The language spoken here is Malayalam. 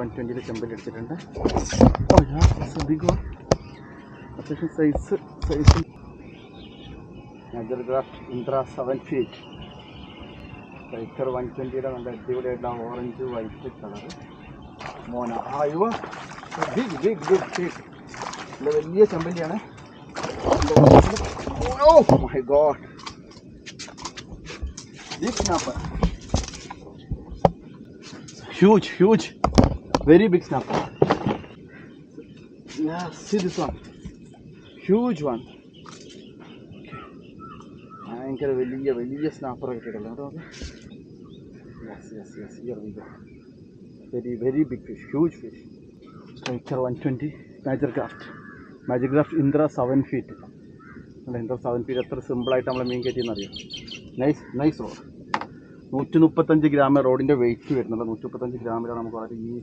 വൺ ട്വന്റിയിൽ വൺ അത്യാവശ്യം സൈസ് സൈസ് മേജർ ഗ്രാഫ്റ്റ് ഇൻട്ര സെവൻ ഫീറ്റ് സൈക്കർ വൺ ട്വന്റിയുടെ നല്ല അടിപൊളിയായിട്ടുള്ള ഓറഞ്ച് വൈറ്റ് കളർ മോന. ആ യുവ ബിഗ് ബിഗ് ബിഗ് ഫീറ്റ് നല്ല വലിയ ചെമ്പല്ലിയാണ്. ഓ my God big huge huge. Very big snapper yeah see this one. Huge one. ഭയങ്കര വലിയ വലിയ സ്നാപ്പർ കിട്ടിയിട്ടല്ലോ കേട്ടോ yes yes yes here we go very very big fish huge fish striker one twenty magic craft magic craft Indra seven feet അല്ല ഇന്ദ്ര സെവൻ ഫീറ്റ് എത്ര സിമ്പിളായിട്ട് നമ്മൾ മീൻ കയറ്റിയെന്നറിയാം നൈസ് നൈസ് റോഡ് നൂറ്റി മുപ്പത്തഞ്ച് ഗ്രാമേ റോഡിന്റെ വെയിറ്റ് വരുന്നുണ്ട് നൂറ്റി മുപ്പത്തഞ്ച് ഗ്രാമിലാണ് നമുക്ക് വളരെ ഈ